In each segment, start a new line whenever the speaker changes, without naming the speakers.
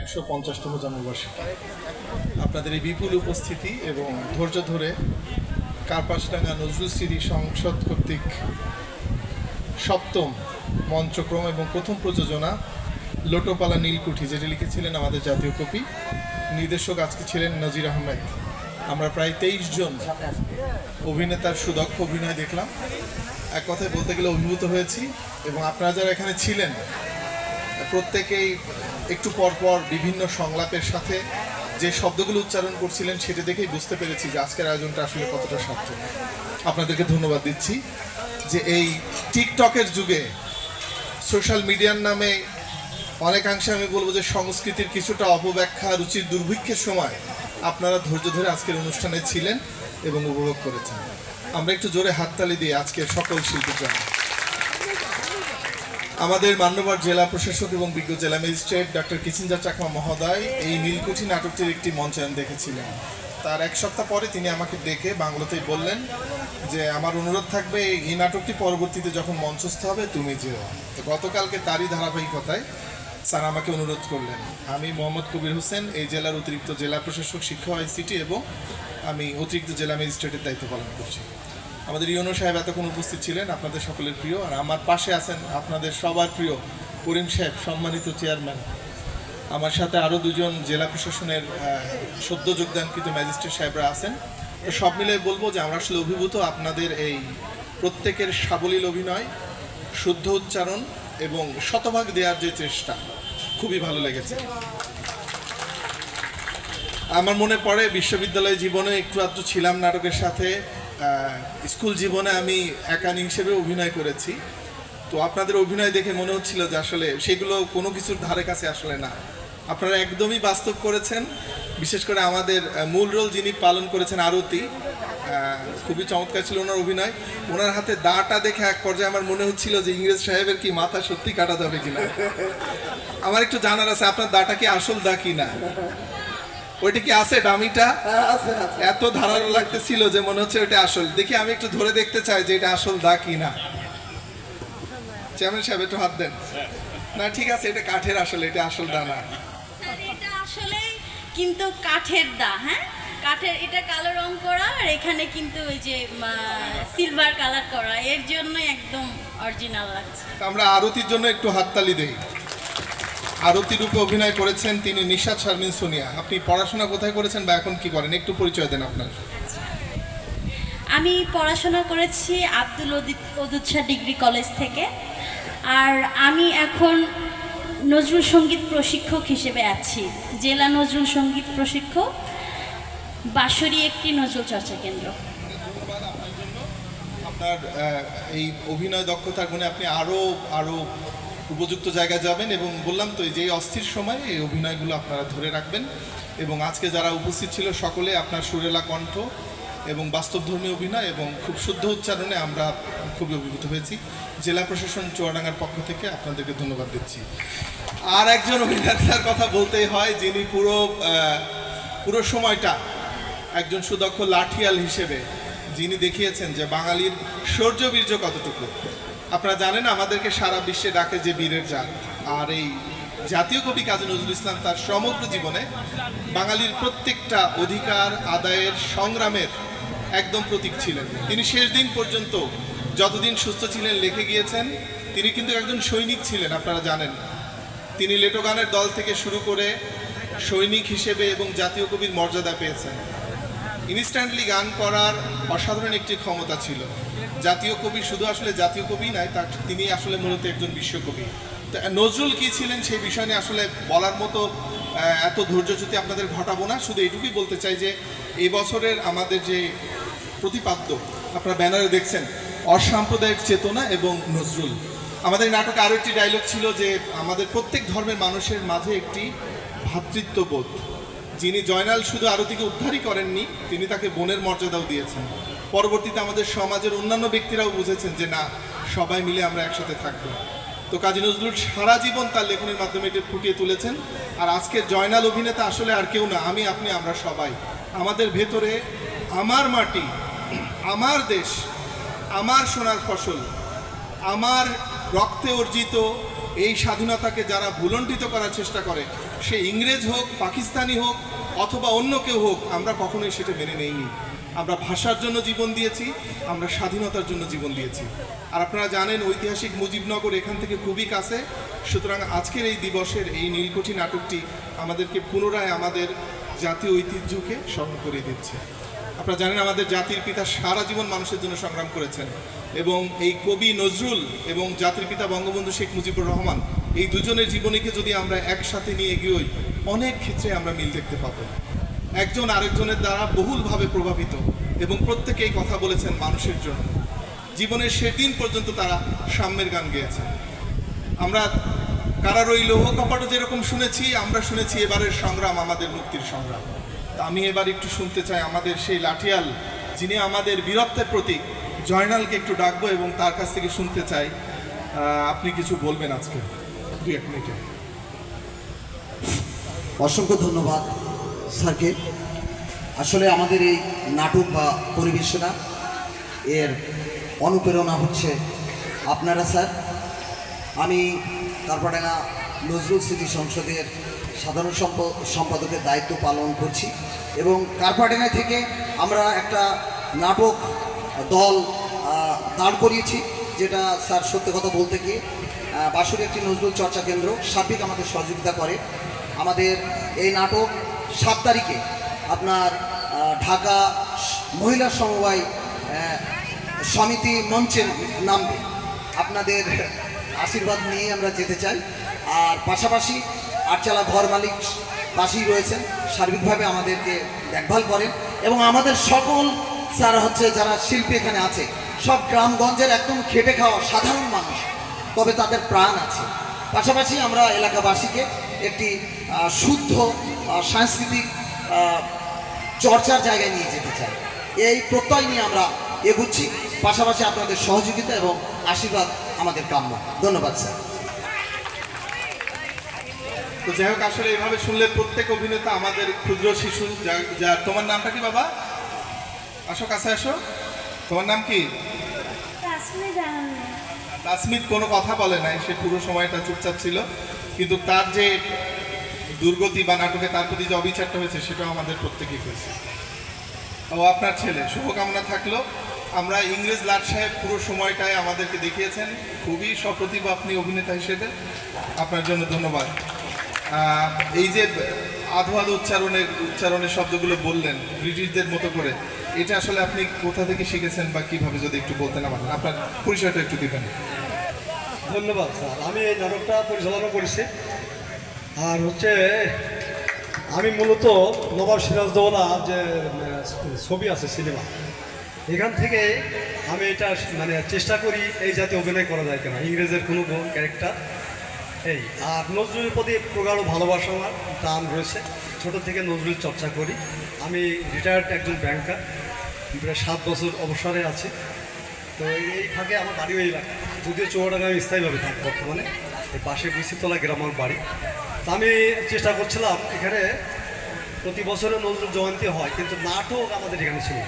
একশো পঞ্চাশতম জন্মবার্ষিকী। আপনাদের এই বিপুল উপস্থিতি এবং ধৈর্য ধরে কার্পাসডাঙ্গা নজরুল স্মৃতি সংসদ কর্তৃক সপ্তম মঞ্চক্রম এবং প্রথম প্রযোজনা লোটোপালা নীলকুঠি, যেটি লিখেছিলেন আমাদের জাতীয় কবি। নির্দেশক আজকে ছিলেন নজির আহমেদ। আমরা প্রায় তেইশ জন অভিনেতার সুদক্ষ অভিনয় দেখলাম। এক কথায় বলতে গেলে অভিভূত হয়েছি এবং আপনারা যারা এখানে ছিলেন প্রত্যেকেই একটু পর পর বিভিন্ন সংলাপের সাথে যে শব্দগুলো উচ্চারণ করছিলেন সেটা দেখেই বুঝতে পেরেছি যে আজকের আয়োজনটা আসলে কতটা সার্থক। আপনাদেরকে ধন্যবাদ দিচ্ছি যে এই টিকটকের যুগে সোশ্যাল মিডিয়ার নামে অনেকাংশে আমি বলব যে সংস্কৃতির কিছুটা অপব্যাখ্যা, রুচির দুর্ভিক্ষের সময় আপনারা ধৈর্য ধরে আজকের অনুষ্ঠানে ছিলেন এবং উপভোগ করেছেন। আমরা একটু জোরে হাততালি দিই আজকের সকল শিল্পী জন্য আমাদের মান্যবর জেলা প্রশাসক এবং বিজ্ঞ জেলা ম্যাজিস্ট্রেট ডক্টর কিচিঞ্জা চাকমা মহোদয় এই নীলকুঠি নাটকটির একটি মঞ্চায়ন দেখেছিলেন। তার এক সপ্তাহ পরে তিনি আমাকে ডেকে বাংলাতেই বললেন যে, আমার অনুরোধ থাকবে এই নাটকটি পরবর্তীতে যখন মঞ্চস্থ হবে, তুমি যেও। তো গতকালকে তারই ধারাবাহিকতায় স্যার আমাকে অনুরোধ করলেন। আমি মোহাম্মদ কবির হোসেন, এই জেলার অতিরিক্ত জেলা প্রশাসক, শিক্ষা আইসিটি এবং আমি অতিরিক্ত জেলা ম্যাজিস্ট্রেটের দায়িত্ব পালন করছি। আমাদের ইউনো সাহেব এতক্ষণ উপস্থিত ছিলেন, আপনাদের সকলের প্রিয়। আর আমার পাশে আছেন আপনাদের সবার প্রিয় করিম সাহেব, সম্মানিত চেয়ারম্যান। আমার সাথে আরও দুজন জেলা প্রশাসনের সদ্য যোগদানকৃত ম্যাজিস্ট্রেট সাহেবরা আছেন। তো সব মিলে বলব যে আমরা আসলে অভিভূত আপনাদের এই প্রত্যেকের সাবলীল অভিনয়, শুদ্ধ উচ্চারণ এবং শতভাগ দেওয়ার যে চেষ্টা, খুবই ভালো লেগেছে। আমার মনে পড়ে বিশ্ববিদ্যালয় জীবনে একটু আধটু ছিলাম নাটকের সাথে। স্কুল জীবনে আমি একানি হিসেবে অভিনয় করেছি। তো আপনাদের অভিনয় দেখে মনে হচ্ছিল যে আসলে সেগুলো কোনো কিছুর ধারে কাছে আসলে না। আপনারা একদমই বাস্তব করেছেন। বিশেষ করে আমাদের মূল রোল যিনি পালন করেছেন আরতি খুবই চমৎকার ছিল ওনার অভিনয়। ওনার হাতে দাটা দেখে এক পর্যায়ে আমার মনে হচ্ছিল যে ইংরেজ সাহেবের কি মাথা সত্যি কাটা যাবে কিনা। আমার একটু জানার আছে, আপনার দাটা কি আসল দা কিনা? ওইটা কি আছে ডামিটা? এত ধারালো লাগতেছিল যে মনে হচ্ছে ওটা আসল। দেখি আমি একটু ধরে দেখতে চাই যে এটা আসল দা কি না। চেয়ারম্যান সাহেব একটু হাত দেন। না ঠিক আছে এটা কাঠের আসলে এটা আসল দা না।
আসলে কিন্তু কাঠের দা হ্যাঁ? কাঠের এটা কালো রং করা আর এখানে কিন্তু ওই যে সিলভার কালার করা। এর জন্য একদম অরিজিনাল লাগছে।
তা আমরা আরতির জন্য একটু হাততালি দেই। আরতি রূপে অভিনয় করেছেন তিনি নিশাদ শারমিন সোনিয়া। আপনি পড়াশোনা কোথায় করেছেন বা এখন কি করেন? একটু পরিচয় দেন আপনার।
আমি পড়াশোনা করেছি আব্দুল অদুদ শাহ ডিগ্রি কলেজ থেকে। আর আমি এখন নজরুল সংগীত প্রশিক্ষক হিসেবে আছি। জেলা নজরুল সংগীত প্রশিক্ষক বাঁশরী একটি নজরুল চর্চা কেন্দ্র।
আপনার এই অভিনয় দক্ষতার গুণে আপনি আরও আরও উপযুক্ত জায়গায় যাবেন এবং বললাম তো যে অস্থির সময়ে এই অভিনয়গুলো আপনারা ধরে রাখবেন এবং আজকে যারা উপস্থিত ছিল সকলে আপনার সুরেলা কণ্ঠ এবং বাস্তবধর্মী অভিনয় এবং খুব শুদ্ধ উচ্চারণে আমরা খুবই অভিভূত হয়েছি। জেলা প্রশাসন চুয়াডাঙ্গার পক্ষ থেকে আপনাদেরকে ধন্যবাদ দিচ্ছি। আর একজন অভিনেতার কথা বলতেই হয় যিনি পুরো পুরো সময়টা একজন সুদক্ষ লাঠিয়াল হিসেবে যিনি দেখিয়েছেন যে বাঙালির শৌর্য বীর্য কতটুকু। আপনারা জানেন, আমাদেরকে সারা বিশ্বে ডাকে যে বীরের জাত। আর এই জাতীয় কবি কাজী নজরুল ইসলাম তার সমগ্র জীবনে বাঙালির প্রত্যেকটা অধিকার, আদায়ের সংগ্রামের একদম প্রতীক ছিলেন। তিনি শেষ দিন পর্যন্ত যতদিন সুস্থ ছিলেন, লিখে গিয়েছেন, তিনি কিন্তু একজন সৈনিক ছিলেন, আপনারা জানেন। তিনি লেটো গানের দল থেকে শুরু করে সৈনিক হিসেবে এবং জাতীয় কবির মর্যাদা পেয়েছেন। ইনস্ট্যান্টলি গান করার অসাধারণ একটি ক্ষমতা ছিল। জাতীয় কবি শুধু আসলে জাতীয় কবি নয়, তার তিনি আসলে মূলত একজন বিশ্বকবি। নজরুল কি ছিলেন সেই বিষয় নিয়ে আসলে বলার মতো এত ধৈর্যচ্যুতি আপনাদের ঘটাবো না। শুধু এইটুকুই বলতে চাই যে, এই বছরের আমাদের যে প্রতিপাদ্য, আপনারা ব্যানারে দেখছেন, অসাম্প্রদায়িক চেতনা এবং নজরুল। আমাদের নাটকে আরও একটি ডায়লগ ছিল যে, আমাদের প্রত্যেক ধর্মের মানুষের মাঝে একটি ভ্রাতৃত্ববোধ যিনি জয়নাল শুধু আরতিকে উদ্ধারই করেননি, তিনি তাকে বোনের মর্যাদাও দিয়েছেন। পরবর্তীতে আমাদের সমাজের অন্যান্য ব্যক্তিরাও বুঝেছেন যে না, সবাই মিলে আমরা একসাথে থাকব। তো কাজী নজরুল সারা জীবন তার লেখনের মাধ্যমে এটি ফুটিয়ে তুলেছেন। আর আজকে জয়নাল অভিনেতা আসলে আর কেউ না, আমি, আপনি, আমরা সবাই। আমাদের ভেতরে আমার মাটি, আমার দেশ, আমার সোনার ফসল, আমার রক্তে অর্জিত এই স্বাধীনতাকে যারা ভুলণ্ঠিত করার চেষ্টা করে, সে ইংরেজ হোক, পাকিস্তানি হোক, অথবা অন্য কেউ হোক, আমরা কখনোই সেটা মেনে নেইনি। আমরা ভাষার জন্য জীবন দিয়েছি, আমরা স্বাধীনতার জন্য জীবন দিয়েছি। আর আপনারা জানেন, ঐতিহাসিক মুজিবনগর এখান থেকে খুবই কাছে। সুতরাং আজকের এই দিবসের এই নীলকুঠি নাটকটি আমাদেরকে পুনরায় আমাদের জাতীয় ঐতিহ্যকে স্মরণ করে দিচ্ছে। আপনারা জানেন, আমাদের জাতির পিতা সারা জীবন মানুষের জন্য সংগ্রাম করেছেন এবং এই কবি নজরুল এবং জাতির পিতা বঙ্গবন্ধু শেখ মুজিবুর রহমান এই দুজনের জীবনীকে যদি আমরা একসাথে নিয়ে এগিয়ে অনেক ক্ষেত্রে আমরা মিল দেখতে পাবো। একজন আরেকজনের দ্বারা বহুলভাবে প্রভাবিত এবং প্রত্যেকেই কথা বলেছেন মানুষের জন্য। জীবনের সে দিন পর্যন্ত তারা সাম্যের গান গেয়েছেন। আমরা কারার ওই লৌহ কপাটও যেরকম শুনেছি, আমরা শুনেছি এবারের সংগ্রাম, আমাদের মুক্তির সংগ্রাম। তা আমি এবার একটু শুনতে চাই আমাদের সেই লাঠিয়াল, যিনি আমাদের বীরত্বের প্রতীক, জয়নালকে একটু ডাকবো এবং তার কাছ থেকে শুনতে চাই। আপনি কিছু বলবেন আজকে? দুই এক মিনিটে।
অসংখ্য ধন্যবাদ। স্যারকে। আসলে আমাদের এই নাটক বা পরিবেশনা এর অনুপ্রেরণা হচ্ছে আপনারা, স্যার। আমি কারপাডাঙ্গা নজরুল স্মৃতি সংসদের সাধারণ সম্প- সম্পাদকের দায়িত্ব পালন করছি এবং কারপাডাঙ্গা থেকে আমরা একটা নাটক দল দাঁড় করিয়েছি, যেটা স্যার সত্যি কথা বলতে গিয়ে বাসুর একটি নজরুল চর্চা কেন্দ্র সার্বিক আমাদের সহযোগিতা করে। আমাদের এই নাটক সাত তারিখে আপনার ঢাকা মহিলা সমবায় সমিতি মঞ্চে নামবে। আপনাদের আশীর্বাদ নিয়ে আমরা যেতে চাই। আর পাশাপাশি আটচালা ঘর মালিক পাশেই রয়েছেন, সার্বিকভাবে আমাদেরকে দেখভাল করেন এবং আমাদের সকল স্যার হচ্ছে যারা শিল্পী এখানে আছে, সব গ্রামগঞ্জের একদম খেটে খাওয়া সাধারণ মানুষ, তবে তাদের প্রাণ আছে। পাশাপাশি আমরা এলাকাবাসীকে একটি আহ, শুদ্ধ সাংস্কৃতিক আহ, চর্চার জায়গায় নিয়ে যেতে চাই। এই প্রত্যয় নিয়ে আমরা এগুচ্ছি। পাশাপাশি আপনাদের সহযোগিতা এবং আশীর্বাদ আমাদের কাম্য। ধন্যবাদ স্যার।
তো যাই হোক আসলে এইভাবে শুনলে প্রত্যেক অভিনেতা আমাদের ক্ষুদ্র শিশু। যা- যা তোমার নামটা কি বাবা? আসো কাছে আসো। তোমার নাম কি? তাসমিদ কোনো কথা বলে নাই সে পুরো সময়টা চুপচাপ ছিল। কিন্তু তার যে দুর্গতি বা নাটকে তার প্রতি যে অবিচারটা হয়েছে, সেটাও আমাদের প্রত্যেকেই হয়েছে। ও আপনার ছেলে, শুভকামনা থাকল। আমরা ইংরেজ লাট সাহেব পুরো সময়টায় আমাদেরকে দেখিয়েছেন। খুবই সপ্রতিভ আপনি অভিনেতা হিসেবে। আপনার জন্য ধন্যবাদ। এই যে আধো আধো উচ্চারণের উচ্চারণের শব্দগুলো বললেন ব্রিটিশদের মতো করে, এটা আসলে আপনি কোথা থেকে শিখেছেন বা কীভাবে যদি একটু বলতেন আমাদের? আপনার পরিচয়টা একটু দিবেন।
ধন্যবাদ, স্যার। আমি এই নাটকটা পরিচালনা করেছি। আর হচ্ছে, আমি মূলত নবাব সিরাজদৌলা যে ছবি আছে সিনেমা, এখান থেকে আমি এটা মানে চেষ্টা করি এই জাতীয় অভিনয় করা যায় কিনা, ইংরেজের কোনো ক্যারেক্টার। এই, আর নজরুলের প্রতি প্রগাঢ় ভালোবাসা আমার টান রয়েছে। ছোট থেকে নজরুল চর্চা করি। আমি রিটায়ার্ড একজন ব্যাংকার প্রায় সাত বছর অবসরে আছি। তো এই ফাঁকে আমার বাড়ি ওই এলাকা। যদিও চৌড়াঙ্গা আমি স্থায়ীভাবে থাকি বর্তমানে, এই পাশে বিচিতলা গ্রাম আমার বাড়ি। তা আমি চেষ্টা করছিলাম এখানে প্রতি বছরে নজরুল জয়ন্তী হয়, কিন্তু নাটক আমাদের এখানে ছিল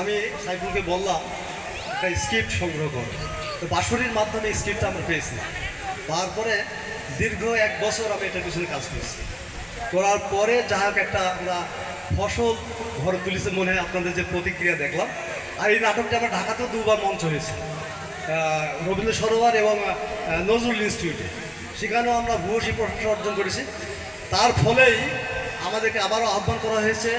আমি সাইফুলকে বললাম, একটা স্ক্রিপ্ট সংগ্রহ কর। তো বাঁশুরির মাধ্যমে স্ক্রিপ্টটা আমরা পেয়েছি। তারপরে দীর্ঘ এক বছর আমি এটার পিছনে কাজ করেছি। করার পরে যা হোক একটা আমরা ফসল ঘরে তুলেছে মনে হয় আপনাদের যে প্রতিক্রিয়া দেখলাম আর এই নাটকটা আমার ঢাকাতেও দুবার মঞ্চ হয়েছে। রবীন্দ্র সরোবর এবং নজরুল ইনস্টিটিউটে। সেখানেও আমরা ভূয়সী প্রশংসা অর্জন করেছি। তার ফলেই আমাদেরকে আবারও আহ্বান করা হয়েছে,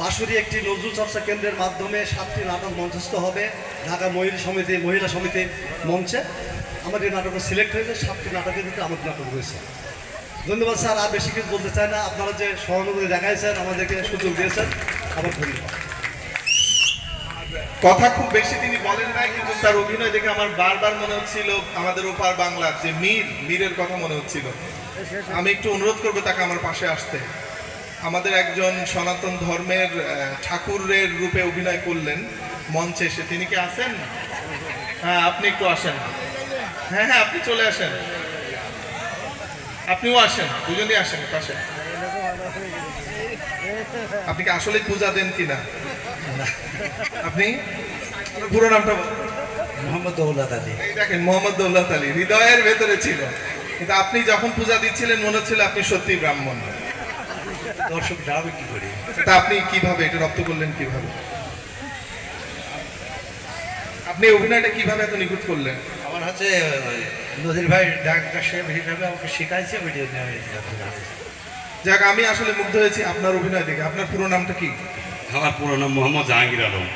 বাঁশুরি একটি নজরুল চর্চা কেন্দ্রের মাধ্যমে সাতটি নাটক মঞ্চস্থ হবে ঢাকা মহিলা সমিতি, মহিলা সমিতির মঞ্চে। আমাদের নাটকটা সিলেক্ট হয়েছে, সাতটি নাটকের ভিতরে আমাদের নাটক হয়েছে ধন্যবাদ স্যার, আর বেশি কিছু বলতে চাই না। আপনারা যে সহানুভূতি দেখাইছেন, আমাদেরকে সুযোগ দিয়েছেন, আবার ধন্যবাদ।
কথা খুব বেশি তিনি বলেন নাই, কিন্তু তার অভিনয় দেখে আমার বারবার মনে হচ্ছিল আমাদের ওপার বাংলার যে মীর, মীরের কথা মনে হচ্ছিল। আমি একটু অনুরোধ করব তাকে আমার পাশে আসতে। আমাদের একজন সনাতন ধর্মের ঠাকুরের রূপে অভিনয় করলেন মঞ্চে এসে। তিনি কি আসেন হ্যাঁ আপনি একটু আসেন। হ্যাঁ হ্যাঁ আপনি চলে আসেন। আপনিও আসেন, দুজনেই আসেন পাশে। আপনি কি আসলে পূজা দেন কিনা? আপনি? পুরো নামটা।
মোহাম্মদ দৌলত আলী।
দেখেন মোহাম্মদ দৌলত আলী। হৃদয়ের ভেতরে ছিল। কিন্তু আপনি যখন পূজা দিচ্ছিলেন মনে হচ্ছিল আপনি সত্যি ব্রাহ্মণ।
দর্শক যাবে কি করে?
এটা আপনি কীভাবে এটা রপ্ত করলেন কীভাবে? আপনি অভিনয়টা কীভাবে এত নিখুঁত করলেন?
আমার হচ্ছে নদীর ভাই ডাক্তার সাহেব হিসাবে আমাকে শেখাইছে জানি।
যাক আমি আসলে মুগ্ধ হয়েছি আপনার অভিনয় দেখে। আপনার পুরো নামটা কি?
আমার পুরো নাম মোহাম্মদ জাহাঙ্গীর আলম।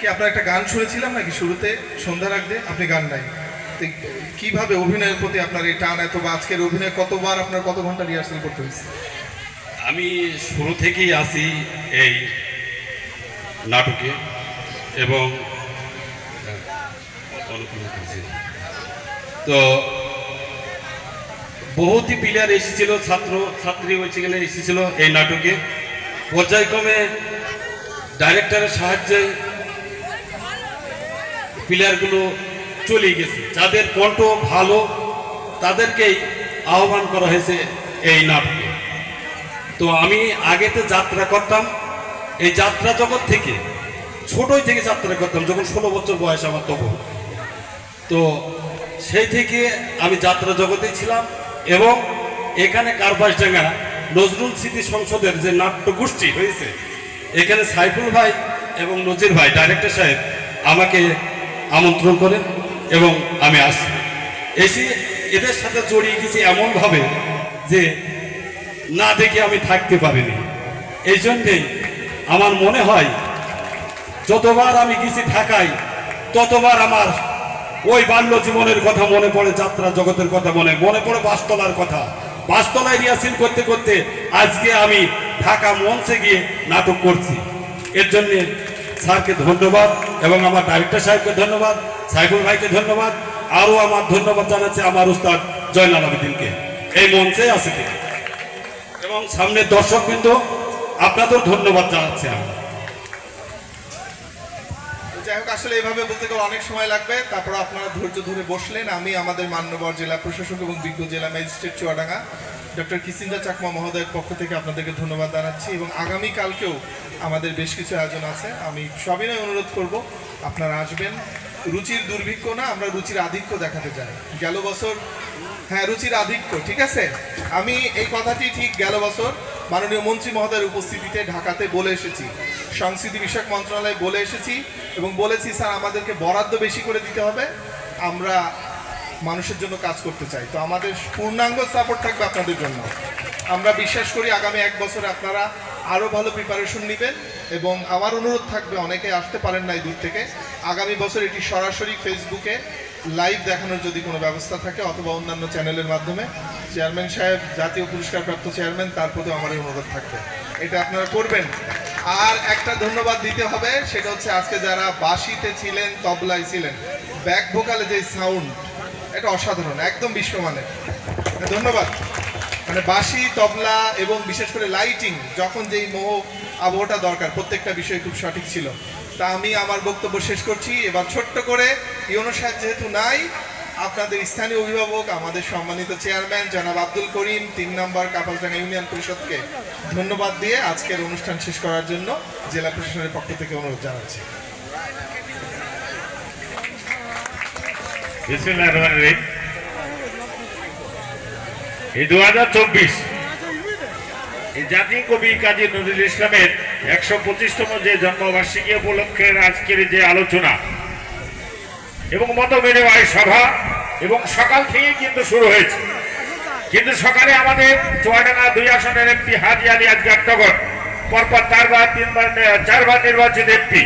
কি আপনার একটা গান শুনেছিলাম নাকি শুরুতে? সন্ধ্যা রাখতে আপনি গান নাই। কীভাবে অভিনয়ের প্রতি আপনার এই টান এত বা আজকের অভিনয় কতবার আপনার কত ঘণ্টা রিহার্সাল করতে হয়েছে?
আমি শুরু থেকেই আসি এই নাটকে এবং তো বহুতই প্লেয়ার এসেছিল, ছাত্র, ছাত্রী ওই সেখানে এসেছিল এই নাটকে। পর্যায়ক্রমে ডাইরেক্টরের সাহায্যে প্লেয়ারগুলো চলে গেছে। যাদের কণ্ঠ ভালো, তাদেরকেই আহ্বান করা হয়েছে এই নাটকে। তো আমি আগেতে যাত্রা করতাম। এই যাত্রা জগৎ থেকে ছোটই থেকে যাত্রা করতাম, যখন ষোলো বছর বয়স আমার তখন। তো সেই থেকে আমি যাত্রা জগতে ছিলাম। এবং এখানে কারবাসডাঙ্গা নজরুল স্মৃতি সংসদের যে নাট্য গোষ্ঠী হয়েছে, এখানে সাইফুল ভাই এবং নজির ভাই ডাইরেক্টর সাহেব, আমাকে আমন্ত্রণ করেন এবং আমি আসি। এসে এদের সাথে জড়িয়ে গেছি এমনভাবে যে না দেখে আমি থাকতে পারিনি। এই জন্যেই আমার মনে হয়, যতবার আমি গেছি ঢাকায়, ততবার আমার ওই বাল্য জীবনের কথা মনে পড়ে, যাত্রা জগতের কথা মনে মনে পড়ে বাসতলার কথা। বাসতলায় রিহার্সেল করতে করতে আজকে আমি ঢাকা মঞ্চে গিয়ে নাটক করছি। এর জন্যে স্যারকে ধন্যবাদ এবং আমার ডাইরেক্টর সাহেবকে ধন্যবাদ, সাইফুল ভাইকে ধন্যবাদ, আরও আমার ধন্যবাদ জানাচ্ছি আমার উস্তাদ জয়নাল আবেদিনকে। এই মঞ্চে আছে এবং সামনের দর্শক কিন্তু আপনাদের ধন্যবাদ জানাচ্ছি আমি।
যাই হোক, আসলে এভাবে বলতে গেলে অনেক সময় লাগবে। তারপর আপনারা ধৈর্য ধরে বসলেন। আমি আমাদের মান্যবর জেলা প্রশাসক এবং বিজ্ঞ জেলা ম্যাজিস্ট্রেট চুয়াডাঙ্গা, ডক্টর কিসিন্দা চাকমা মহোদয়ের পক্ষ থেকে আপনাদেরকে ধন্যবাদ জানাচ্ছি এবং আগামী কালকেও আমাদের বেশ কিছু আয়োজন আছে। আমি সবিনয় অনুরোধ করব, আপনারা আসবেন। রুচির দুর্ভিক্ষ না, আমরা রুচির আধিক্য দেখাতে চাই। গেল বছর হ্যাঁ রুচির আধিক্য, ঠিক আছে? আমি এই কথাটি ঠিক গেল বছর মাননীয় মন্ত্রী মহোদয়ের উপস্থিতিতে ঢাকাতে বলে এসেছি। সংস্কৃতি বিষয়ক মন্ত্রণালয়ে বলে এসেছি এবং বলেছি, স্যার, আমাদেরকে বরাদ্দ বেশি করে দিতে হবে। আমরা মানুষের জন্য কাজ করতে চাই। তো আমাদের পূর্ণাঙ্গ সাপোর্ট থাকবে আপনাদের জন্য। আমরা বিশ্বাস করি আগামী এক বছরে আপনারা আরও ভালো প্রিপারেশন নেবেন এবং আমার অনুরোধ থাকবে, অনেকে আসতে পারেন নাই দূর থেকে। আগামী বছর এটি সরাসরি ফেসবুকে লাইভ দেখানোর যদি কোনো ব্যবস্থা থাকে অথবা অন্যান্য চ্যানেলের মাধ্যমে চেয়ারম্যান সাহেব, জাতীয় পুরস্কারপ্রাপ্ত চেয়ারম্যান, তার প্রতি আমার অনুরোধ থাকবে। এটা আপনারা করবেন। আর একটা ধন্যবাদ দিতে হবে, সেটা হচ্ছে আজকে যারা বাঁশিতে ছিলেন, তবলায় ছিলেন ব্যাক ভোকালে যে সাউন্ড এটা অসাধারণ, একদম বিশ্বমানের। ধন্যবাদ। মানে বাঁশি, তবলা এবং বিশেষ করে লাইটিং যখন যেই মোহ আবহটা দরকার, প্রত্যেকটা বিষয় খুব সঠিক ছিল। তা আমি আমার বক্তব্য শেষ করছি। এবার ছোট্ট করে, ইউনো সাহেব যেহেতু নাই আপনাদের স্থানীয় অভিভাবক, আমাদের সম্মানিত চেয়ারম্যান জনাব আব্দুল করিম, তিন নম্বর কাপালডাঙ্গা ইউনিয়ন পরিষদকে ধন্যবাদ দিয়ে আজকের অনুষ্ঠান শেষ করার জন্য জেলা প্রশাসনের পক্ষ থেকে অনুরোধ জানাচ্ছি।
এই দু হাজার চব্বিশ জাতীয় কবি কাজী নজরুল ইসলামের একশো পঁচিশতম যে জন্মবার্ষিকী উপলক্ষের আজকের যে আলোচনা এবং মত বিনিময় সভা এবং সকাল থেকে কিন্তু শুরু হয়েছে। কিন্তু সকালে আমাদের চুয়াডাঙ্গা দুই আসনের একটি হাজি আলী আজগার টগর পরপর চারবার তিনবার চারবার নির্বাচিত এমপি।